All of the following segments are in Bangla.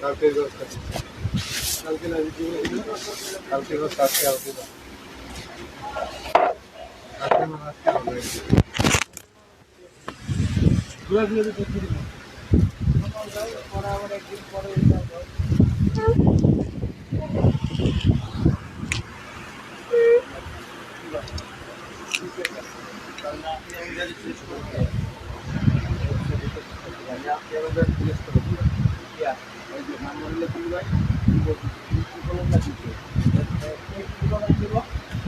কালকে ব্যবস্থা কালকে না কালকে ব্যবস্থা আজকে আজকে দিন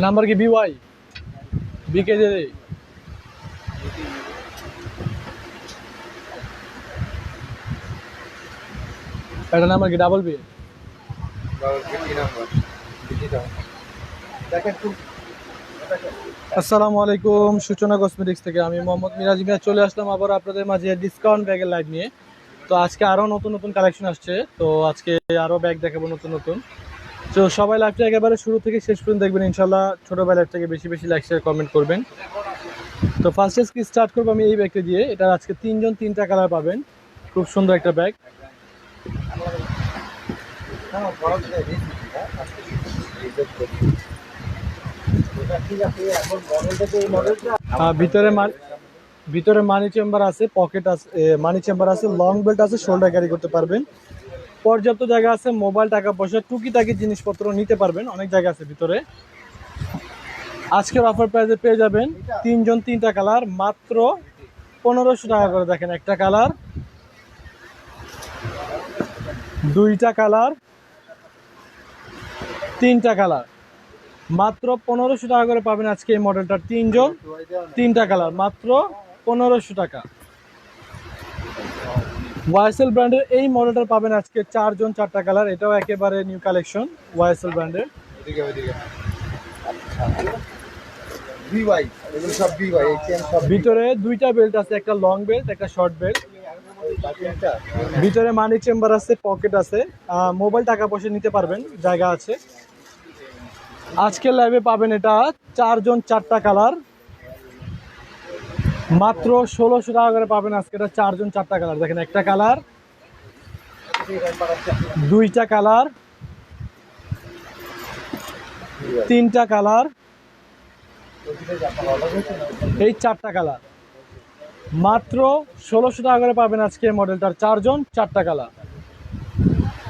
নাম্বার কি বিওয়াই বিকে দে এটা নাম্বার কি? ডাবল বি আসসালামু আলাইকুম। সূচনা কসমেটিক্স থেকে আমি মোহাম্মদ মিরাজ মিয়া। চলে আসলাম আবার আপনাদের মাঝে ডিসকাউন্ট ব্যাগের লাইভ নিয়ে। তো আজকে আরও নতুন নতুন কালেকশন আসছে। তো আজকে আরও ব্যাগ দেখাবো নতুন নতুন। তো সবাই লাইভটা একেবারে শুরু থেকে শেষ পর্যন্ত দেখবেন ইনশাল্লাহ ছোটোবেলার থেকে বেশি বেশি লাইক শেয়ার কমেন্ট করবেন। তো ফার্স্ট কি স্টার্ট করব আমি এই ব্যাগটা দিয়ে। এটা আজকে তিনজন তিনটা কালার পাবেন। খুব সুন্দর একটা ব্যাগ ভিতরে মান- ভিতরে মানি চেম্বার আছে পকেট আছে মানি চেম্বার আছে লং বেল্ট আছে শোল্ডার ক্যারি করতে পারবেন। পর্যাপ্ত জায়গা আছে মোবাইল টাকা পয়সা, টুকিটাকি জিনিসপত্র নিতে পারবেন, অনেক জায়গা আছে ভিতরে। আজকের অফার প্রাইসে পেয়ে যাবেন তিনজন তিনটা কালার মাত্র পনেরোশো টাকা করে দেখেন একটা কালার দুইটা কালার তিনটা কালার মাত্র পনেরোশো টাকা করে পাবেন আজকে এই মডেলটার তিনজন, তিনটা কালার মাত্র পনেরোশো টাকা। ওয়াইএসএল ব্র্যান্ডের এই মডেলটা পাবেন আজকে চারজন চারটা কালার এটাও একেবারে নিউ কালেকশন ওয়াইএসএল ব্র্যান্ডের ভিতরে দুইটা বেল্ট আছে একটা লং বেল্ট একটা শর্ট বেল্ট ভিতরে মানি চেম্বার আছে পকেট আছে। মোবাইল টাকা পয়সা নিতে পারবেন জায়গা আছে। আজকের লাইভে পাবেন এটা চারজন চারটা কালার মাত্র ষোলোশো টাকা করে পাবেন আজকে। এটা চারজন, চারটা কালার দেখেন, একটা কালার দুইটা কালার তিনটা কালার এই চারটা কালার মাত্র ষোলোশো টাকা করে পাবেন আজকে মডেলটার চারজন, চারটা কালার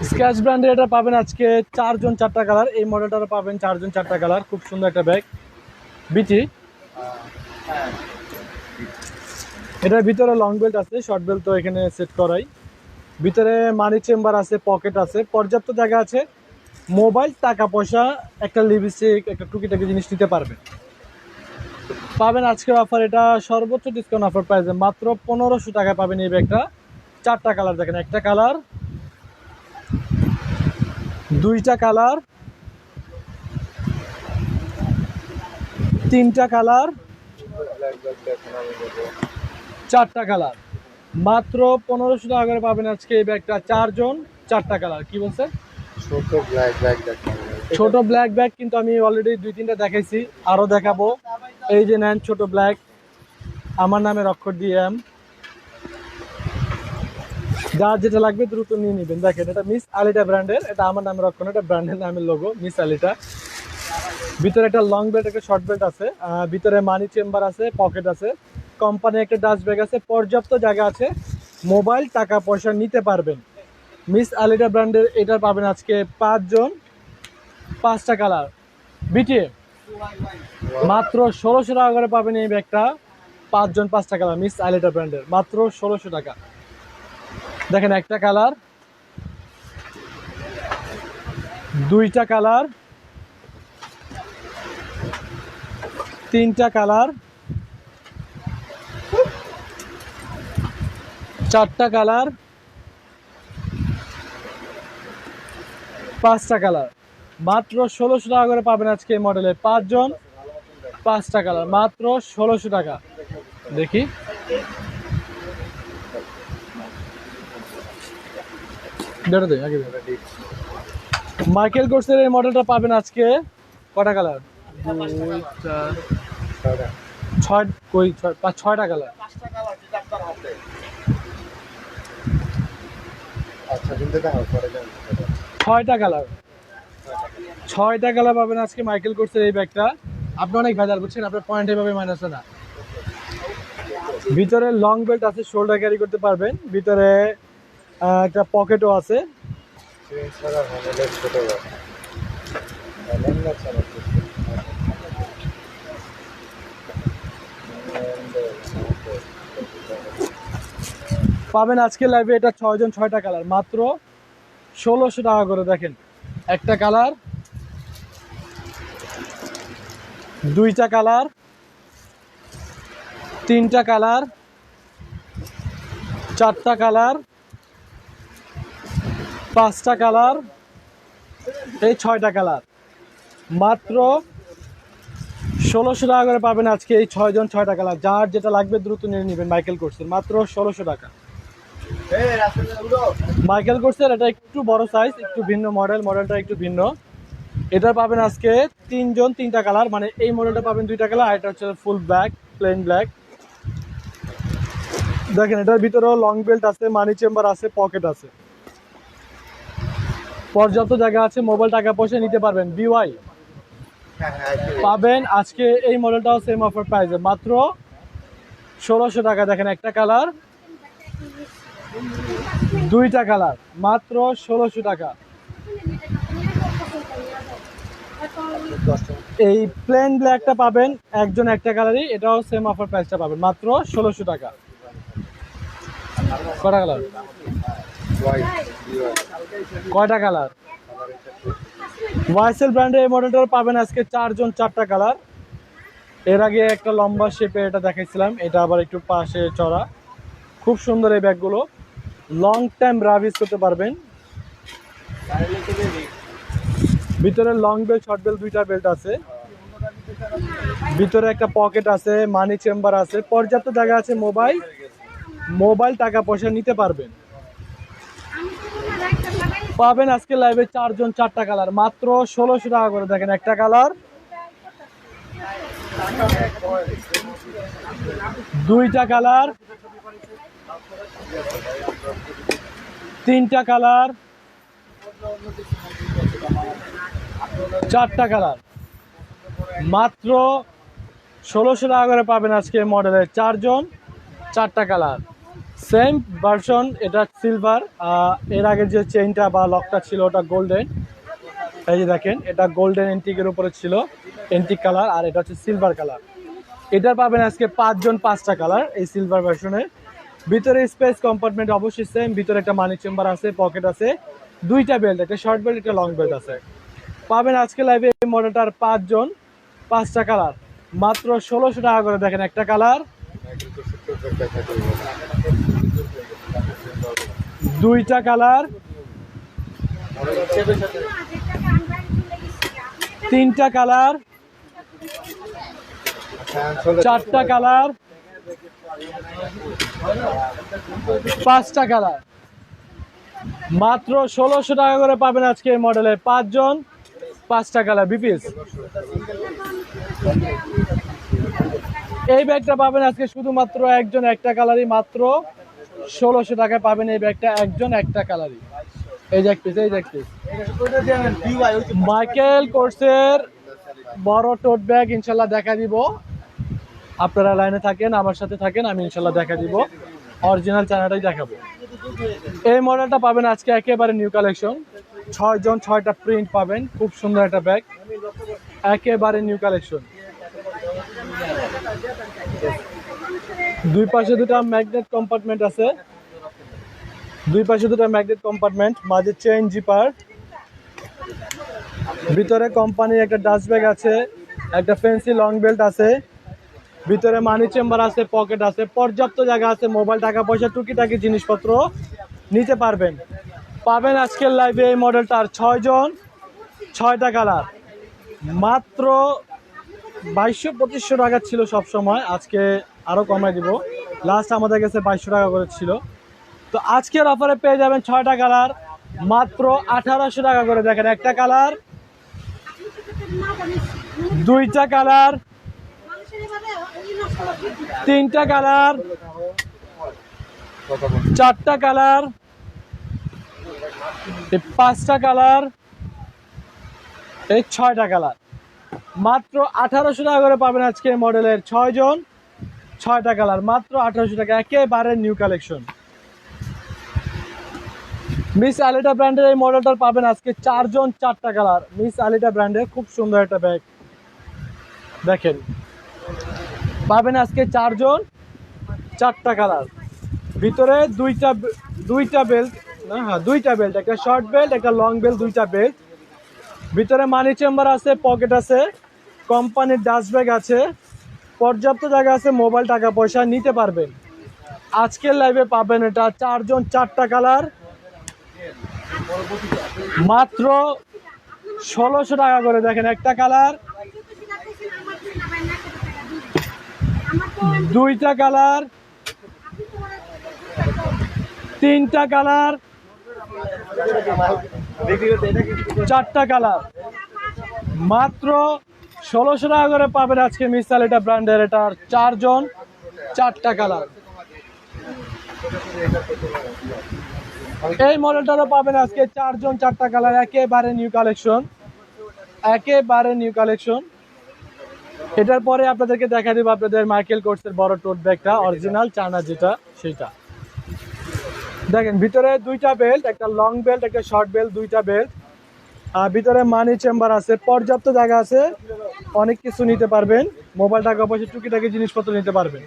স্ক্র্যাচ ব্র্যান্ডের এটা পাবেন আজকে চারজন, চারটা কালার এই মডেলটারও পাবেন চারজন, চারটা কালার খুব সুন্দর একটা ব্যাগ বিটি? এটার ভিতরে লং বেল্ট আছে শর্ট বেল্ট তো এখানে সেট করাই। ভিতরে মানি চেম্বার আছে পকেট আছে, পর্যাপ্ত জায়গা আছে। মোবাইল টাকা পয়সা, একটা লিপস্টিক একটা টুকিটাকি জিনিস নিতে পারবেন। পাবেন আজকের অফার এটা সর্বোচ্চ ডিসকাউন্ট অফার প্রাইসে মাত্র পনেরোশো টাকায় পাবেন এই ব্যাগটা চারটা কালার দেখেন, একটা কালার দুইটা কালার তিনটা কালার চারটা কালার। মাত্র পনেরোশো টাকা করে পাবেন আজকে এই ব্যাগটা। চারজন চারটা কালার। কি বলছে? ছোট ব্ল্যাক ব্যাগ ছোট ব্ল্যাক ব্যাগ কিন্তু আমি অলরেডি দুই তিনটা দেখাইছি। আরও দেখাবো। এই যে নেন ছোট ব্ল্যাক আমার নামের অক্ষর দিয়ে এম যার যেটা লাগবে দ্রুত নিয়ে নেবেন। দেখেন এটা মিস আলিটা ব্র্যান্ডের এটা আমার নামের অক্ষর এটা ব্র্যান্ডের নামের লোগো মিস আলিটা ভিতরে একটা লং বেল্ট একটা শর্ট বেল্ট আছে। ভিতরে মানি চেম্বার আছে পকেট আছে। কোম্পানি একটা ডাস্ট ব্যাগ আছে, পর্যাপ্ত জায়গা আছে মোবাইল টাকা পয়সা নিতে পারবেন। মিস আলিটা ব্র্যান্ডের এটা পাবেন আজকে পাঁচজন, পাঁচটা কালার বিটিএ মাত্র ষোলোশো টাকা করে পাবেন এই ব্যাগটা পাঁচজন, পাঁচটা কালার মিস আলিটা ব্র্যান্ডের মাত্র ষোলোশো টাকা। দেখেন একটা কালার দুইটা কালার তিনটা কালার চারটা কালার পাঁচটা কালার। মাত্র ষোলোশো টাকা করে পাবেন আজকে এই মডেলের পাঁচজন পাঁচটা কালার। মাত্র ষোলোশো টাকা। দেখি। মাইকেল কোর্সের এই মডেলটা পাবেন আজকে কটা কালার? কই ছয় পাঁচ ছয়টা কালার। আচ্ছা কিন্তু খুলতে পরে ছয়টা কালার। ছয়টা কালার পাবেন আজকে মাইকেল কোর্সের এই ব্যাগটা। আপনি অনেক ভেজাল বুঝছেন? আপনার পয়েন্ট এভাবে মাইনাস না। ভিতরে লং বেল্ট আছে শোল্ডার ক্যারি করতে পারবেন। ভিতরে একটা পকেটও আছে চেন ছাড়া হ্যান্ডেলের ছোট ব্যাগ হ্যান্ডেল না ছাড়া পাবেন আজকে লাইভে এটা ছয়জন ছয়টা কালার মাত্র ষোলোশো টাকা করে, দেখেন। একটা কালার দুইটা কালার তিনটা কালার চারটা কালার পাঁচটা কালার এই ছয়টা কালার মাত্র ষোলোশো টাকা করে পাবেন আজকে এই ছয়জন ছয়টা কালার যার যেটা লাগবে দ্রুত নিয়ে নেবেন মাইকেল কোর্সের মাত্র ষোলোশো টাকা। মাইকেল কোর্সের এটা একটু বড় সাইজ একটু ভিন্ন মডেল মডেলটা একটু ভিন্ন। এটা পাবেন আজকে তিনজন, তিনটা কালার মানে এই মডেলটা পাবেন দুইটা কালার আর এটা হচ্ছে ফুল ব্ল্যাক প্লেন ব্ল্যাক দেখেন, এটার ভিতরেও লং বেল্ট আছে মানি চেম্বার আছে পকেট আছে। পর্যাপ্ত জায়গা আছে মোবাইল টাকা পয়সা নিতে পারবেন। বিওয়াই পাবেন আজকে এই মডেলটাও সেম অফার প্রাইসে মাত্র ষোলোশো টাকা, দেখেন একটা কালার দুইটা কালার, মাত্র ষোলোশো টাকা। এই প্লেন ব্ল্যাকটা পাবেন, একজন একটা কালারই, এটাও সেম অফার প্রাইসটা পাবেন, মাত্র ষোলোশো টাকা। কটা কালার? কয়টা কালার? ওয়াইসেল ব্র্যান্ডের এই মডেলটা পাবেন আজকে চারজন, চারটা কালার। এর আগে একটা লম্বা শেপে এটা দেখাইছিলাম, এটা আবার একটু পাশে চড়া। খুব সুন্দর এই ব্যাগগুলো। লং টাইম রাভ ইউজ করতে পারবেন। ভিতরে লং বেল্ট শর্ট বেল্ট দুইটা বেল্ট আছে। ভিতরে একটা পকেট আছে মানি চেম্বার আছে। পর্যাপ্ত জায়গা আছে মোবাইল মোবাইল টাকা পয়সা নিতে পারবেন। পাবেন আজকে লাইভে চারজন, চারটা কালার মাত্র ষোলোশো টাকা করে দেখেন একটা কালার দুইটা কালার তিনটা কালার, চারটা কালার। মাত্র ষোলোশো টাকা করে পাবেন আজকে মডেলের চারজন, চারটা কালার। সেম ভার্সন, এটা সিলভার এর আগে যে চেইনটা বা লকটা ছিল ওটা গোল্ডেন। এই যে দেখেন, এটা গোল্ডেন এন্টিকের উপরে ছিল এন্টিক কালার আর এটা হচ্ছে সিলভার কালার। এটার পাবেন আজকে পাঁচজন পাঁচটা কালার এই সিলভার ভার্সনের। ভিতরে স্পেস কম্পার্টমেন্ট অবশ্যই সেম ভিতরে একটা মানি চেম্বার আছে পকেট আছে, দুইটা বেল্ট একটা শর্ট বেল্ট একটা লং বেল্ট আছে। পাবেন আজকে লাইভে এই মডেলটার পাঁচজন, পাঁচটা কালার মাত্র ষোলোশো টাকা করে দেখেন একটা কালার দুইটা কালার তিনটা কালার চারটা কালার পাঁচটা কালার মাত্র ষোলোশো টাকা করে পাবেন আজকে এই মডেলের পাঁচজন, পাঁচটা কালার বিপিস এই ব্যাগটা পাবেন আজকে শুধুমাত্র একজন, একটা কালারই মাত্র ষোলোশো টাকায় পাবেন এই ব্যাগটা একজন, একটা কালারই এই যে পিস এই যে পিস মাইকেল কোর্সের বড় টোট ব্যাগ ইনশাল্লাহ দেখা দিব। আপনারা লাইনে থাকেন, আমার সাথে থাকেন, আমি ইনশাল্লাহ দেখা দিব। অরিজিনাল চানাটাই দেখাবো। এই মডেলটা পাবেন আজকে একেবারে নিউ কালেকশন ছয় জন ছয়টা প্রিন্ট পাবেন, খুব সুন্দর একটা ব্যাগ একেবারে নিউ কালেকশন দুই পাশে দুটো ম্যাগনেট কম্পার্টমেন্ট আছে। দুই পাশে দুটো ম্যাগনেট কম্পার্টমেন্ট মাঝে চেইন জিপার ভিতরে কোম্পানির একটা ডাস্ট ব্যাগ আছে, একটা ফেন্সি লং বেল্ট আছে। ভিতরে মানি চেম্বার আছে পকেট আছে, পর্যাপ্ত জায়গা আছে মোবাইল টাকা পয়সা, টুকিটাকি জিনিসপত্র নিতে পারবেন। পাবেন আজকের লাইভে এই মডেলটা আর ছয়জন, ছয়টা কালার মাত্র বাইশশো পঁচিশশো টাকা ছিল সব সময় আজকে আরও কমাই দিব। লাস্ট আমাদের কাছে বাইশশো টাকা করে ছিল। তো আজকের অফারে পেয়ে যাবেন ছয়টা কালার মাত্র আঠারোশো টাকা করে। দেখেন একটা কালার দুইটা কালার তিনটা কালার, চারটা কালার পাঁচটা কালার, এই ছয়টা কালার। মাত্র আঠারোশো টাকা করে পাবেন আজকে মডেলের ছয় জন ছয়টা কালার, মাত্র আঠারোশো টাকা, একেবারে নিউ কালেকশন মিস আলিটা ব্র্যান্ডের এই মডেলটার পাবেন আজকে চারজন, চারটা কালার। মিস আলিটা ব্র্যান্ডের খুব সুন্দর একটা ব্যাগ দেখেন পাবেন আজকে চারজন, চারটা কালার ভিতরে দুইটা দুইটা বেল্ট না হ্যাঁ দুইটা বেল্ট একটা শর্ট বেল্ট একটা লং বেল্ট দুইটা বেল্ট ভিতরে মানি চেম্বার আছে পকেট আছে কোম্পানির ডাস্ট ব্যাগ আছে, পর্যাপ্ত জায়গা আছে মোবাইল টাকা পয়সা নিতে পারবেন। আজকের লাইভে পাবেন এটা চারজন, চারটা কালার মাত্র ষোলোশো টাকা করে দেখেন একটা কালার দুইটা কালার, তিনটা কালার, চারটা কালার। মাত্র ষোলোশো টাকা করে পাবেন আজকে মিসাল এটা ব্র্যান্ডের এটার চারজন, চারটা কালার। এই মডেলটারও পাবেন আজকে চারজন, চারটা কালার, একেবারে নিউ কালেকশন, একেবারে নিউ কালেকশন। এটার পরে আপনাদেরকে দেখা দেবো আপনাদের মাইকেল কোর্সের বড় টোট ব্যাগটা অরিজিনাল চানা যেটা সেটা দেখেন ভিতরে দুইটা বেল্ট একটা লং বেল্ট একটা শর্ট বেল্ট দুইটা বেল্ট আর ভিতরে মানি চেম্বার আছে পর্যাপ্ত জায়গা আছে অনেক কিছু নিতে পারবেন। মোবাইল টাকা পয়সা টুকিটাকি জিনিসপত্র নিতে পারবেন।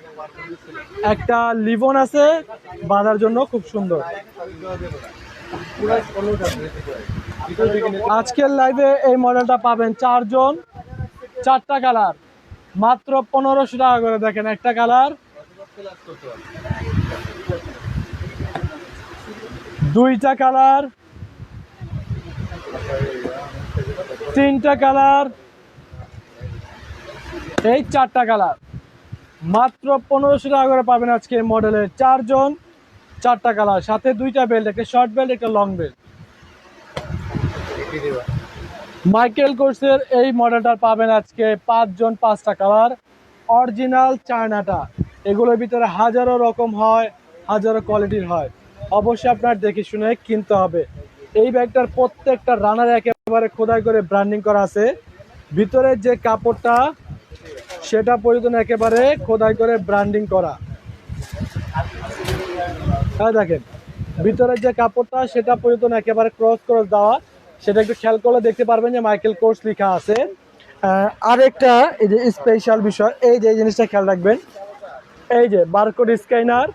একটা লিভন আছে বাঁধার জন্য খুব সুন্দর। আজকের লাইভে এই মডেলটা পাবেন চারজন চারটা কালার মাত্র পনেরোশো টাকা করে দেখেন একটা কালার। দুইটা কালার। তিনটা কালার। এই চারটা কালার। মাত্র পনেরোশো টাকা করে পাবেন আজকে মডেলের চারজন। চারটা কালার, সাথে দুইটা বেল্ট একটা শর্ট বেল্ট একটা লং বেল্ট মাইকেল কোর্সের এই মডেলটা পাবেন আজকে পাঁচজন পাঁচটা কালার। অরিজিনাল চায়নাটা। এগুলোর ভিতরে হাজারো রকম হয়, হাজারো কোয়ালিটির হয়। অবশ্যই আপনার দেখে শুনে কিনতে হবে। এই ব্যাগটার প্রত্যেকটা রানার একেবারে খোদাই করে ব্র্যান্ডিং করা আছে। ভিতরে যে কাপড়টা, সেটা পর্যন্ত একেবারে খোদাই করে ব্র্যান্ডিং করা। হ্যাঁ দেখেন। ভিতরে যে কাপড়টা, সেটা পর্যন্ত একেবারে ক্রস ক্রস দেওয়া। সেটা একটু খেয়াল করলে দেখতে পারবেন যে মাইকেল কোর্স লেখা আছে। আর একটা এই যে স্পেশাল বিষয়, এই যে এই জিনিসটা খেয়াল রাখবেন। এই যে বারকোড স্ক্যানার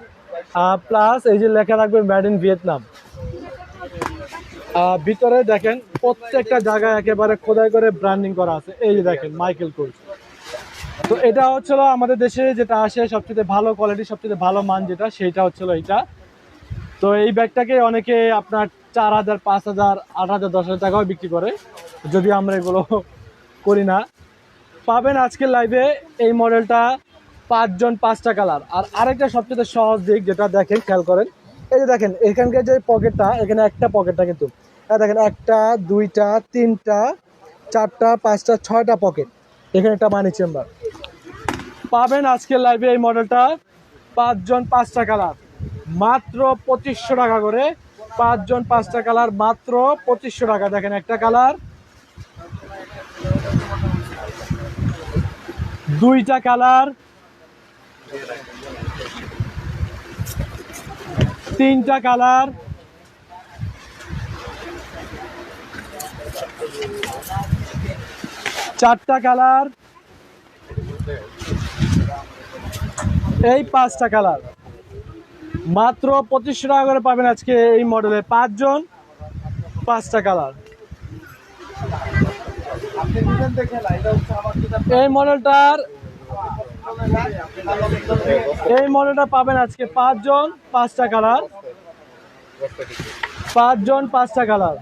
প্লাস এই যে লেখা রাখবেন মেড ইন ভিয়েতনাম ভিতরে দেখেন প্রত্যেকটা জায়গায় একেবারে খোদাই করে ব্র্যান্ডিং করা আছে। এই যে দেখেন মাইকেল কোর্স তো এটা হচ্ছিল আমাদের দেশে যেটা আসে সবচেয়ে ভালো কোয়ালিটি সবচেয়ে ভালো মান যেটা সেটা হচ্ছিল এইটা তো এই ব্যাগটাকে অনেকে আপনার চার হাজার, পাঁচ হাজার, আট হাজার, দশ হাজার টাকাও বিক্রি করে। যদি আমরা এগুলো করি না। পাবেন আজকের লাইভে এই মডেলটা পাঁচজন পাঁচটা কালার আর আরেকটা সবচেয়ে সহজ দিক যেটা দেখেন, খেয়াল করেন। এই যে দেখেন, এখানকার যে পকেটটা এখানে একটা পকেটটা কিন্তু। দেখেন, একটা, দুইটা, তিনটা, চারটা, পাঁচটা, ছয়টা পকেট এখানে একটা মানি চেম্বার পাবেন আজকের লাইভে এই মডেলটা পাঁচজন পাঁচটা কালার মাত্র পঁচিশশো টাকা করে পাঁচজন পাঁচটা কালার মাত্র পঁচিশশো টাকা। দেখেন একটা কালার। দুইটা কালার। তিনটা কালার। চারটা কালার। এই পাঁচটা কালার। মাত্র পঁচিশশো টাকা করে পাবেন আজকে এই মডেলে পাঁচজন, পাঁচটা কালার এই মডেলটার এই মডেলটা পাবেন আজকে পাঁচজন, পাঁচটা কালার পাঁচজন, পাঁচটা কালার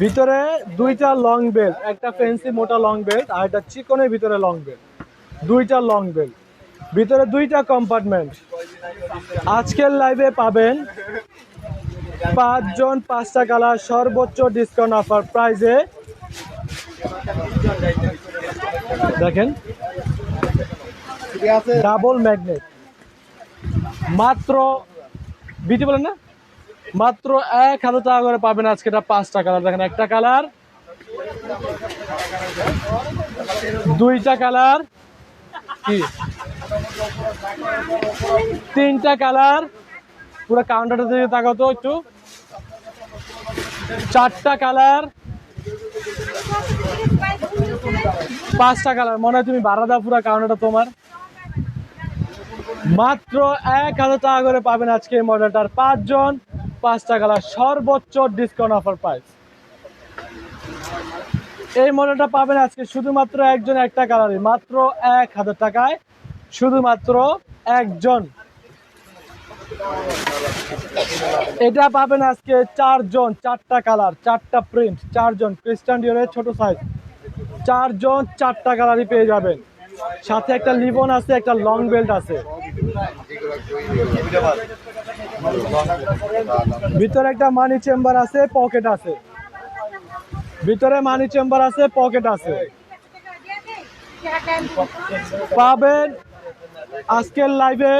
ভিতরে দুইটা লং বেল্ট একটা ফেন্সি মোটা লং বেল্ট আর একটা চিকনের ভিতরে লং বেল্ট দুইটা লং বেল্ট ভিতরে দুইটা কম্পার্টমেন্ট আজকের লাইভে পাবেন পাঁচজন পাঁচটা কালার সর্বোচ্চ ডিসকাউন্ট অফার প্রাইজে দেখেন। ডাবল ম্যাগনেট মাত্র বিটি বলেন না? মাত্র এক হাজার টাকা করে পাবেন আজকে এটা পাঁচটা কালার। দেখেন একটা কালার, দুইটা কালার। তিনটা কালার। পুরো কাউন্টারটা দিকে তাকাও তো একটু। চারটা কালার। পাঁচটা কালার। মনে হয় তুমি ভাড়া দাও পুরো কাউন্টারটা তোমার। মাত্র এক হাজার টাকা করে পাবেন আজকে এই মডেলটার পাঁচজন। পাঁচটা কালার সর্বোচ্চ ডিসকাউন্ট অফার প্রাইস এই মডেলটা পাবেন আজকে শুধুমাত্র একজন একটা কালারে, মাত্র এক হাজার টাকায় শুধুমাত্র একজন। এটা পাবেন আজকে চারজন, চারটা কালার, চারটা প্রিন্ট চারজন ক্রিস্টান ডিওরের ছোট সাইজ চারজন, চারটা কালারই পেয়ে যাবেন। সাথে একটা লিবন আছে, একটা লং বেল্ট আছে। ভিতরে একটা মানি চেম্বার আছে পকেট আছে। ভিতরে মানি চেম্বার আছে পকেট আছে। পাবেন আজকের লাইভে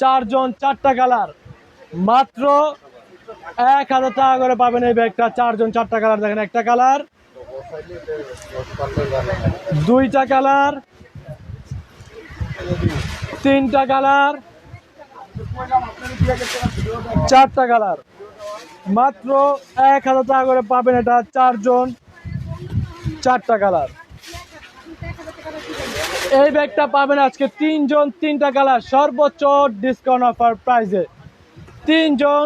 চারজন, চারটা কালার মাত্র এক হাজার টাকা করে পাবেন এই ব্যাগটা চারজন, চারটা কালার দেখেন, একটা কালার দুইটা কালার তিনটা কালার চারটা কালার মাত্র এক হাজার টাকা করে পাবেন এটা চারজন চারটা কালার। এই ব্যাগটা পাবেন আজকে তিনজন, তিনটা কালার, সর্বোচ্চ ডিসকাউন্ট অফার প্রাইজে তিনজন,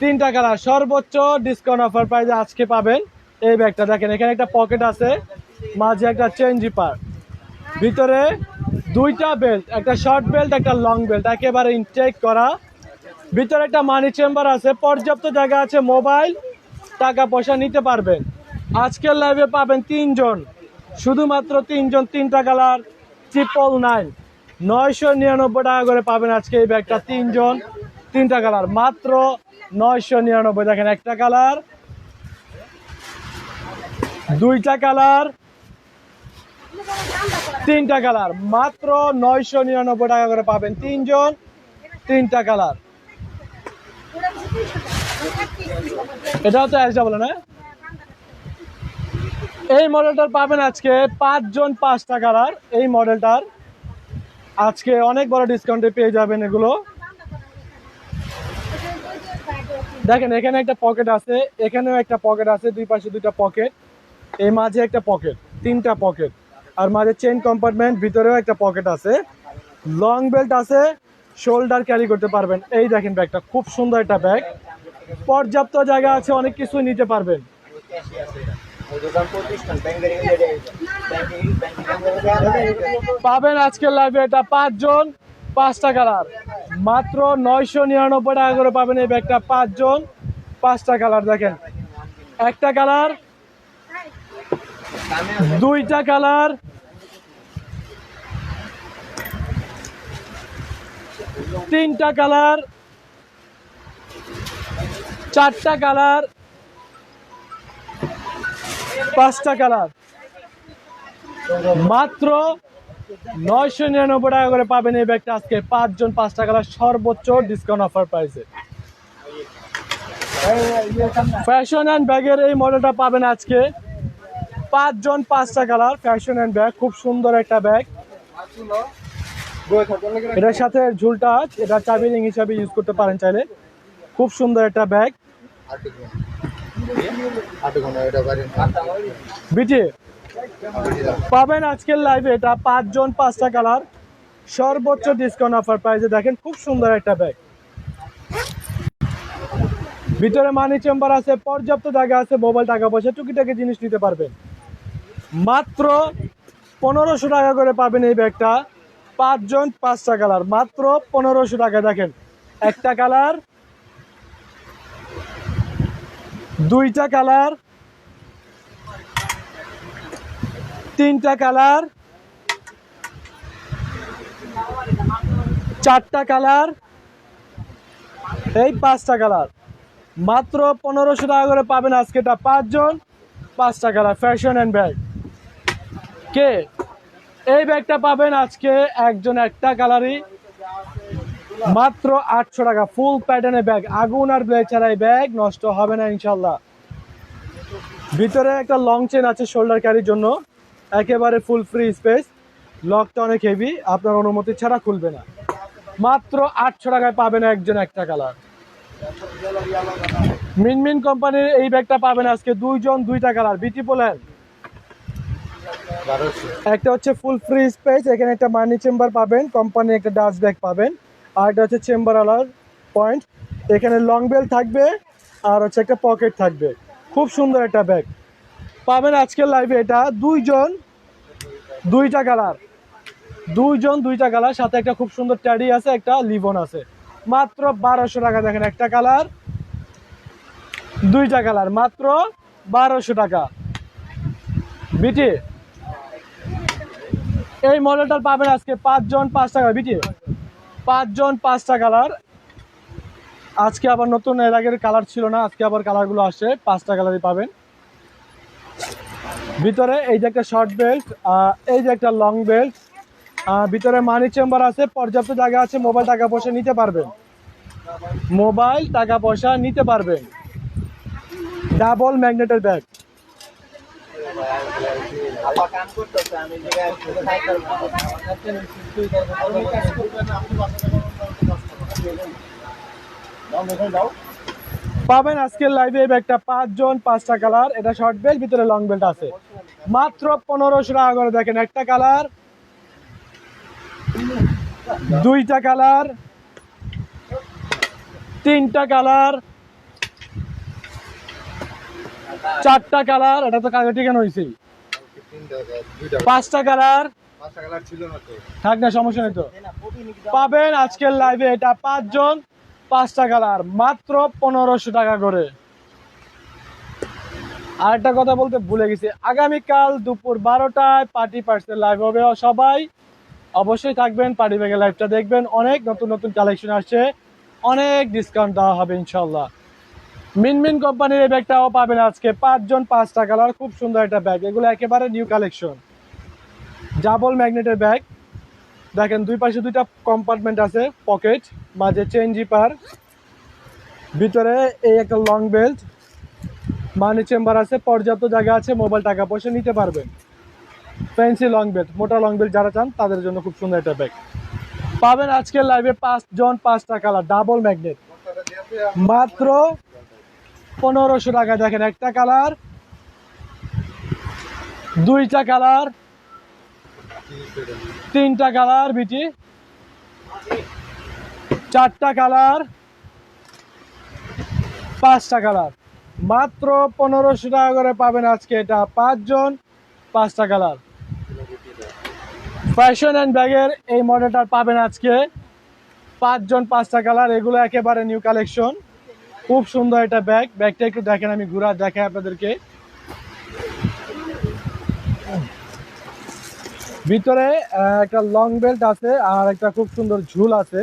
তিনটা কালার, সর্বোচ্চ ডিসকাউন্ট অফার প্রাইজে আজকে পাবেন এই ব্যাগটা। দেখেন, এখানে একটা পকেট আছে, মাঝে একটা চেন জিপার ভিতরে দুইটা বেল্ট একটা শর্ট বেল্ট একটা লং বেল্ট একেবারে ইনটেক করা ভিতরে একটা মানি চেম্বার আছে, পর্যাপ্ত জায়গা আছে মোবাইল টাকা পয়সা নিতে পারবেন। আজকের লাইভে পাবেন তিনজন, শুধুমাত্র তিনজন তিনটা কালার ট্রিপল নাইন নয়শো নিরানব্বই টাকা করে পাবেন আজকে এই ব্যাগটা তিনজন তিনটা কালার মাত্র নয়শো নিরানব্বই, দেখেন একটা কালার দুইটা কালার তিনটা কালার মাত্র নয়শো নিরানব্বই টাকা করে পাবেন তিনজন তিনটা কালার এটাও তো অ্যাশ ডাবল না? এই মডেলটার পাবেন আজকে পাঁচজন পাঁচটা আর এই মডেলটার আজকে অনেক বড় ডিসকাউন্টে পেয়ে যাবেন এগুলো। দেখেন, এখানে একটা পকেট আছে, এখানেও একটা পকেট আছে, দুই পাশে দুইটা পকেট এই মাঝে একটা পকেট তিনটা পকেট আর মাঝে চেন কম্পার্টমেন্ট ভিতরেও একটা পকেট আছে। লং বেল্ট আছে শোল্ডার ক্যারি করতে পারবেন। এই দেখেন ব্যাগটা খুব সুন্দর একটা ব্যাগ পর্যাপ্ত জায়গা আছে, অনেক কিছু নিতে পারবেন। পাবেন আজকের লাইভে এটা পাঁচজন, পাঁচটা কালার মাত্র নয়শো নিরানব্বই টাকা করে পাবেন এই ব্যাগটা পাঁচজন, পাঁচটা কালার দেখেন। একটা কালার দুইটা কালার তিনটা কালার চারটা কালার, পাঁচটা কালার। মাত্র নয়শো নিরানব্বই টাকা করে পাবেন এই ব্যাগটা আজকে। পাঁচজন পাঁচটা কালার, সর্বোচ্চ ডিসকাউন্ট অফার প্রাইসে ফ্যাশন অ্যান্ড ব্যাগের এই মডেলটা পাবেন আজকে। পাঁচজন পাঁচটা কালার ফ্যাশন অ্যান্ড ব্যাগ খুব সুন্দর একটা ব্যাগ এটার সাথে ঝুলটা এটা চাবি রিং হিসাবে ইউজ করতে পারেন চাইলে। খুব সুন্দর একটা ব্যাগ বিটি পাবেন আজকের লাইভে এটা পাঁচজন পাঁচটা কালার সর্বোচ্চ ডিসকাউন্ট অফার প্রাইসে দেখেন, খুব সুন্দর একটা ব্যাগ ভিতরে মানি চেম্বার আছে, পর্যাপ্ত জায়গা আছে মোবাইল টাকা পয়সা, টুকিটাকি জিনিস নিতে পারবেন। মাত্র পনেরোশো টাকা করে পাবেন এই ব্যাগটা পাঁচজন পাঁচটা কালার মাত্র পনেরোশো টাকা, দেখেন, একটা কালার দুইটা কালার, তিনটা কালার, চারটা কালার, এই পাঁচটা কালার। মাত্র পনেরোশো টাকা করে পাবেন আজকে এটা পাঁচজন, পাঁচটা কালার ফ্যাশন অ্যান্ড ব্যাগ কে? এই ব্যাগটা পাবেন আজকে একজন একটা কালারই। মাত্র আটশো টাকা ফুল প্যাটার্নের ব্যাগ আগুন আর ব্লেড ছাড়াই ব্যাগ নষ্ট হবে না ইনশাল্লাহ ভিতরে একটা লং চেন আছে শোল্ডার ক্যারির জন্য, একেবারে ফুল ফ্রি স্পেস লকটা অনেক হেভি আপনার অনুমতি ছাড়া খুলবে না। মাত্র আটশো টাকায় পাবেন একজন একটা কালার মিনমিন কোম্পানির এই ব্যাগটা পাবেন আজকে দুইজন, দুইটা কালার বিটি পোলেন একটা হচ্ছে ফুল ফ্রি স্পেস এখানে একটা মানি চেম্বার পাবেন কোম্পানি একটা ডাস্ট ব্যাগ পাবেন। আর এটা হচ্ছে চেম্বার আলার পয়েন্ট। এখানে লং বেল থাকবে আর হচ্ছে একটা পকেট থাকবে। খুব সুন্দর একটা ব্যাগ পাবেন আজকের লাইভে এটা দুইজন, দুইটা কালার দুইজন, দুইটা কালার সাথে একটা খুব সুন্দর ট্যাডি আছে, একটা লিভন আছে। মাত্র বারোশো টাকা দেখেন, একটা কালার দুইটা কালার মাত্র বারোশো টাকা। বিটি, এই মডেলটা পাবেন আজকে পাঁচজন, পাঁচ টাকা, বিটি। পাঁচজন পাঁচটা কালার। আজকে আবার নতুন, এর আগের কালার ছিল না, আজকে আবার কালারগুলো আসে, পাঁচটা কালারই পাবেন। ভিতরে এই যে একটা শর্ট বেল্ট এই যে একটা লং বেল্ট ভিতরে মানি চেম্বার আছে, পর্যাপ্ত জায়গা আছে মোবাইল টাকা পয়সা নিতে পারবেন। মোবাইল টাকা পয়সা নিতে পারবেন। ডাবল ম্যাগনেটের ব্যাগ আপা কাম করতেছে আমি জায়গায় ছোট সাইকেল পাবেন আজকের লাইভে ব্যাগটা পাঁচজন, পাঁচটা কালার এটা শর্ট বেল্ট ভিতরে লং বেল্ট আছে। মাত্র পনেরোশো টাকা করে দেখেন, একটা কালার দুইটা কালার তিনটা কালার চারটা কালার, এটা তো কাগজ ঠিকানো হয়েছে পাঁচটা কালার। থাক না, সমস্যা নেই তো। পাবেন আজকের লাইভে এটা পাঁচজন, পাঁচটা কালার, মাত্র পনেরোশো টাকা করে। আর একটা কথা বলতে ভুলে গেছি, আগামীকাল দুপুর বারোটায় পার্টি পার্সেল লাইভ হবে সবাই। অবশ্যই থাকবেন পার্টি ব্যাগে লাইভটা দেখবেন, অনেক নতুন নতুন কালেকশন আসছে, অনেক ডিসকাউন্ট দেওয়া হবে ইনশাল্লাহ মিনমিন কোম্পানির এই ব্যাগটাও পাবেন আজকে। পাঁচজন পাঁচটা কালার, খুব সুন্দর একটা ব্যাগ। এগুলো একেবারে নিউ কালেকশন। ডাবল ম্যাগনেটের ব্যাগ। দেখেন, দুই পাশে দুইটা কম্পার্টমেন্ট আছে, পকেট, মাঝে চেন জিপার, ভিতরে এই একটা লং বেল্ট, মানি চেম্বার আছে, পর্যাপ্ত জায়গা আছে, মোবাইল টাকা পয়সা নিতে পারবেন। ফ্যান্সি লং বেল্ট, মোটা লং বেল্ট যারা চান, তাদের জন্য খুব সুন্দর একটা ব্যাগ। পাবেন আজকের লাইভে পাঁচ জন পাঁচটা কালার, ডাবল ম্যাগনেট। মাত্র পনেরোশো টাকা, দেখেন একটা কালার, দুইটা কালার, তিনটা কালার, বিটি। চারটা কালার, পাঁচটা কালার। মাত্র পনেরোশো টাকা করে পাবেন আজকে এটা পাঁচজন, পাঁচটা কালার। ফ্যাশন অ্যান্ড ব্যাগের এই মডেলটা পাবেন আজকে পাঁচজন, পাঁচটা কালার, এগুলো একেবারে নিউ কালেকশন খুব সুন্দর একটা ব্যাগ। ব্যাগটা একটু দেখেন, আমি ঘুরা দেখাই আপনাদেরকে। ভিতরে একটা লং বেল্ট আছে আর একটা খুব সুন্দর ঝুল আছে।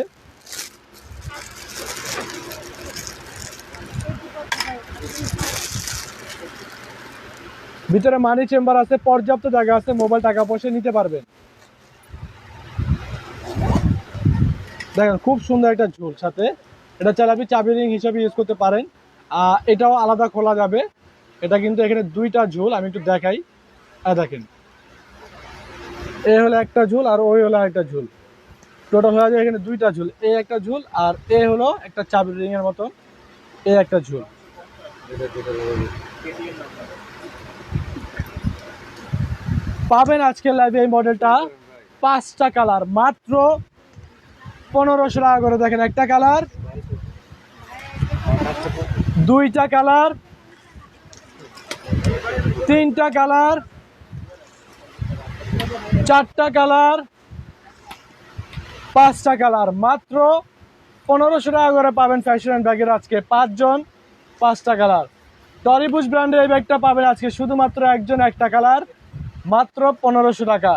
ভিতরে মানি চেম্বার আছে, পর্যাপ্ত জায়গা আছে মোবাইল টাকা পয়সা নিতে পারবেন। দেখেন, খুব সুন্দর একটা ঝুল সাথে। এটা চাইলে আপনি চাবি রিং হিসাবে ইউজ করতে পারেন। এটাও আলাদা খোলা যাবে। এটা কিন্তু এখানে দুইটা ঝুল, আমি একটু দেখাই। দেখেন। এ হলো একটা ঝুল আর ওই হলো একটা ঝুল। টোটাল হয়ে যায় এখানে দুইটা ঝুল, এ একটা ঝুল আর এ হলো একটা চাবি রিং এর মতন, এ একটা ঝুল। পাবেন আজকের লাইভে এই মডেলটা পাঁচটা কালার মাত্র পনেরোশো টাকা করে। দেখেন একটা কালার দুইটা কালার, তিনটা কালার, চারটা কালার, পাঁচটা কালার। মাত্র পনেরোশো টাকা করে পাবেন ফ্যাশন অ্যান্ড ব্যাগের আজকে। পাঁচজন, পাঁচটা কালার। টরিবুজ ব্র্যান্ডের এই ব্যাগটা পাবেন আজকে শুধুমাত্র একজন, একটা কালার। মাত্র পনেরোশো টাকা।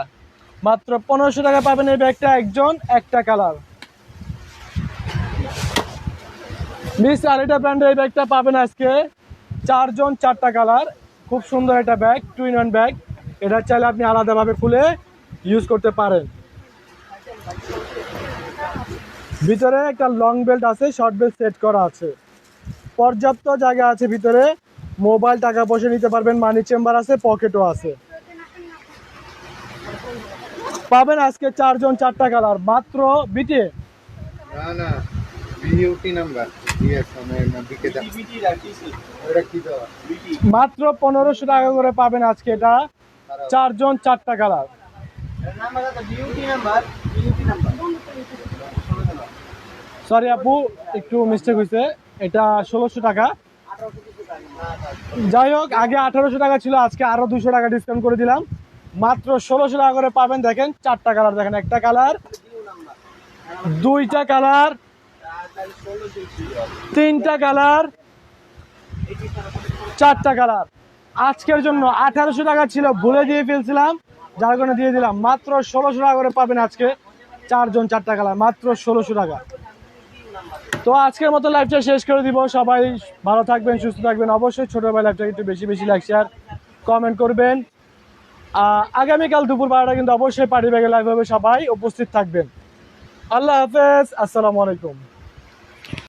মাত্র পনেরোশো টাকা পাবেন এই ব্যাগটা একজন, একটা কালার। মিস আরেটা ব্র্যান্ডের এই ব্যাগটা পাবেন আজকে। চারজন, চারটা কালার খুব সুন্দর একটা bag two in one bag এটা চাইলে আপনি আলাদাভাবে খুলে ইউজ করতে পারেন। ভিতরে একটা লং বেল্ট আছে শর্ট বেল্ট সেট করা আছে। পর্যাপ্ত জায়গা আছে ভিতরে। মোবাইল টাকা পয়সা নিতে পারবেন মানি চেম্বার আছে পকেটও আছে। পাবেন আজকে চারজন, চারটা কালার মাত্র বিটে না না বিউটি নাম্বার মাত্র পনেরোশো টাকা করে পাবেন আজকে এটা। চারজন চারটা কালার। সরি আপু, একটু মিস্টেক হয়েছে এটা ষোলোশো টাকা। যাই হোক, আগে আঠারোশো টাকা ছিল, আজকে আরও দুশো টাকা ডিসকাউন্ট করে দিলাম। মাত্র ষোলোশো টাকা করে পাবেন, দেখেন, চারটা কালার, দেখেন, একটা কালার, দুইটা কালার তিনটা কালার, চারটা কালার। আজকের জন্য আঠারোশো টাকা ছিল, ভুলে দিয়ে ফেলছিলাম। যার কারণে দিয়ে দিলাম, মাত্র ষোলোশো টাকা করে পাবেন আজকে চারজন চারটা কালার, মাত্র ষোলোশো টাকা। তো আজকের মতো লাইভটা শেষ করে দিব। সবাই ভালো থাকবেন, সুস্থ থাকবেন। অবশ্যই ছোট ভাই একটু বেশি বেশি লাইক শেয়ার কমেন্ট করবেন। আগামীকাল দুপুর বারোটা কিন্তু অবশ্যই পার্টি ব্যাগে লাইভ হবে। সবাই উপস্থিত থাকবেন। আল্লাহ হাফেজ, আসসালামু আলাইকুম।